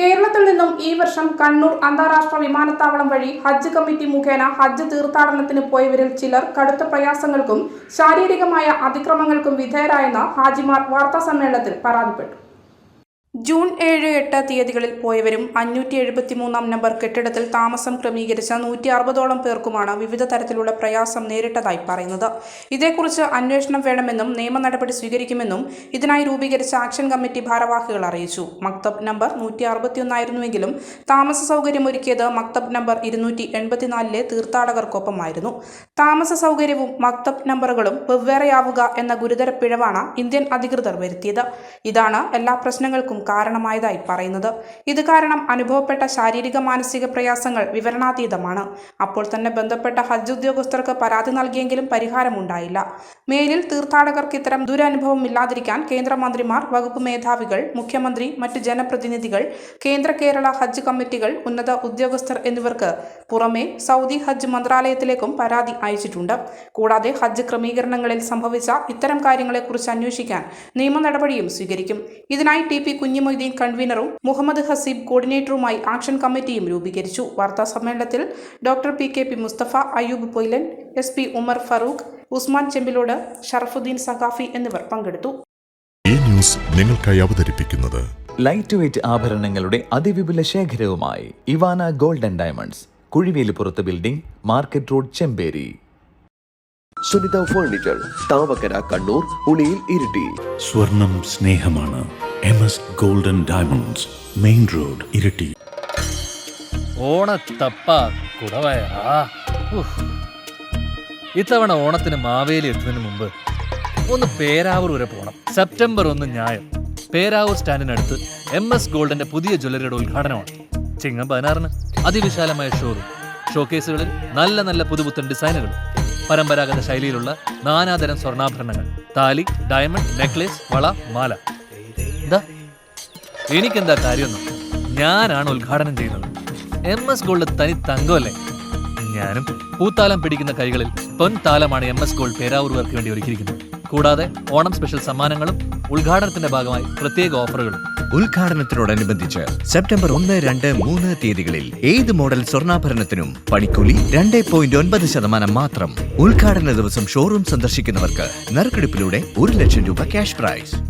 കേരളത്തിൽ നിന്നും ഈ വർഷം കണ്ണൂർ അന്താരാഷ്ട്ര വിമാനത്താവളം വഴി ഹജ്ജ് കമ്മിറ്റി മുഖേന ഹജ്ജ് തീർത്ഥാടനത്തിന് പോയവരിൽ ചിലർ കടുത്ത പ്രയാസങ്ങൾക്കും ശാരീരികമായ അതിക്രമങ്ങൾക്കും വിധേയരായെന്ന് ഹാജിമാർ വാർത്താസമ്മേളനത്തിൽ പരാതിപ്പെട്ടു. ജൂൺ ഏഴ് എട്ട് തീയതികളിൽ പോയവരും അഞ്ഞൂറ്റി എഴുപത്തി മൂന്നാം നമ്പർ കെട്ടിടത്തിൽ താമസം ക്രമീകരിച്ച നൂറ്റി അറുപതോളം പേർക്കുമാണ് വിവിധ തരത്തിലുള്ള പ്രയാസം നേരിട്ടതായി പറയുന്നത്. ഇതേക്കുറിച്ച് അന്വേഷണം വേണമെന്നും നിയമ നടപടി സ്വീകരിക്കുമെന്നും ഇതിനായി രൂപീകരിച്ച ആക്ഷൻ കമ്മിറ്റി ഭാരവാഹികൾ അറിയിച്ചു. മക്തബ് നമ്പർ നൂറ്റി അറുപത്തിയൊന്നായിരുന്നുവെങ്കിലും താമസ സൗകര്യം ഒരുക്കിയത് മക്തബ് നമ്പർ ഇരുന്നൂറ്റി എൺപത്തിനാലിലെ തീർത്ഥാടകർക്കൊപ്പമായിരുന്നു. താമസ സൗകര്യവും മക്തബ് നമ്പറുകളും വെവ്വേറെയാവുക എന്ന ഗുരുതര പിഴവാണ് ഇന്ത്യൻ അധികൃതർ വരുത്തിയത്. ഇതാണ് എല്ലാ പ്രശ്നങ്ങൾക്കും കാരണമായതായി പറയുന്നത്. ഇത് കാരണം അനുഭവപ്പെട്ട ശാരീരിക മാനസിക പ്രയാസങ്ങൾ വിവരണാതീതമാണ്. അപ്പോൾ തന്നെ ബന്ധപ്പെട്ട ഹജ്ജ് ഉദ്യോഗസ്ഥർക്ക് പരാതി നൽകിയെങ്കിലും പരിഹാരമുണ്ടായില്ല മേലിൽ തീർത്ഥാടകർക്ക് ഇത്തരം ദുരനുഭവം ഇല്ലാതിരിക്കാൻ കേന്ദ്രമന്ത്രിമാർ വകുപ്പ് മേധാവികൾ മുഖ്യമന്ത്രി മറ്റ് ജനപ്രതിനിധികൾ കേന്ദ്ര കേരള ഹജ്ജ് കമ്മിറ്റികൾ ഉന്നത ഉദ്യോഗസ്ഥർ എന്നിവർക്ക് പുറമെ സൗദി ഹജ്ജ് മന്ത്രാലയത്തിലേക്കും പരാതി അയച്ചിട്ടുണ്ട്. കൂടാതെ ഹജ്ജ് ക്രമീകരണങ്ങളിൽ സംഭവിച്ച ഇത്തരം കാര്യങ്ങളെക്കുറിച്ച് അന്വേഷിക്കാൻ നിയമ നടപടിയും സ്വീകരിക്കും. ഇതിനായി ടി പി കുഞ്ഞിമൊയ്തീൻ കൺവീനറും മുഹമ്മദ് ഹസീബ് കോർഡിനേറ്ററുമായി ആക്ഷൻ കമ്മിറ്റിയും രൂപീകരിച്ചു. വാർത്താ സമ്മേളനത്തിൽ doctor P. K. P. Mustafa Ayyub Poilan S. P. Umar Farooq Usman Chembilode Sharafuddin Saqafi എന്നിവർ പങ്കെടുത്തു. ഈ ന്യൂസ് നിങ്ങൾക്കായി അവതരിപ്പിക്കുന്നത് ലൈറ്റ് വെയ്റ്റ് ആഭരണങ്ങളുടെ അതിവിപുല ശേഖരവുമായി Ivana golden diamonds കുഴിവേലിപ്പുറത്ത് building market road Chemperi. Sunitha furniture Thavakkara Kannur Uliyil Iritty. സ്വർണം സ്നേഹമാണ്. M golden diamonds main road Iritty ഓണത്തപ്പ കുടവയാ. ഇത്തവണ ഓണത്തിന് മാവേലി എത്തുന്നതിന് മുമ്പ് ഒന്ന് പേരാവൂർ വരെ പോകണം സെപ്റ്റംബർ ഒന്ന് ഞായം പേരാവൂർ സ്റ്റാൻഡിനടുത്ത് എം എസ് ഗോൾഡിന്റെ പുതിയ ജ്വല്ലറിയുടെ ഉദ്ഘാടനമാണ്. ചിങ്ങം പതിനാറിന് അതിവിശാലമായ ഷോറൂം ഷോക്കേസുകളിൽ നല്ല നല്ല പുതുപുത്തൻ ഡിസൈനുകൾ പരമ്പരാഗത ശൈലിയിലുള്ള നാനാതരം സ്വർണാഭരണങ്ങൾ. താലി ഡയമണ്ട് നെക്ലേസ് വള മാല. എനിക്കെന്താ കാര്യമൊന്നും? ഞാനാണ് ഉദ്ഘാടനം ചെയ്യുന്നത്. എം എസ് ഗോൾഡ് തനി തങ്കമല്ലേ? ഞാനും പൂത്താലം പിടിക്കുന്ന കൈകളിൽ പൊൻതാലമാണ് എം എസ് ഗോൾഡ് പേരാവൂർവർക്ക് വേണ്ടി ഒരുക്കിയിരിക്കുന്നത്. കൂടാതെ ഓണം സ്പെഷ്യൽ സമ്മാനങ്ങളും ഉദ്ഘാടനത്തിന്റെ ഭാഗമായി പ്രത്യേക ഓഫറുകളും. ഉദ്ഘാടനത്തിനോടനുബന്ധിച്ച് സെപ്റ്റംബർ ഒന്ന് രണ്ട് മൂന്ന് തീയതികളിൽ ഏത് മോഡൽ സ്വർണാഭരണത്തിനും പണിക്കൂലി രണ്ട് പോയിന്റ് ഒൻപത് ശതമാനം മാത്രം. ഉദ്ഘാടന ദിവസം ഷോറൂം സന്ദർശിക്കുന്നവർക്ക് നറുക്കെടുപ്പിലൂടെ ഒരു ലക്ഷം രൂപ ക്യാഷ് പ്രൈസ്.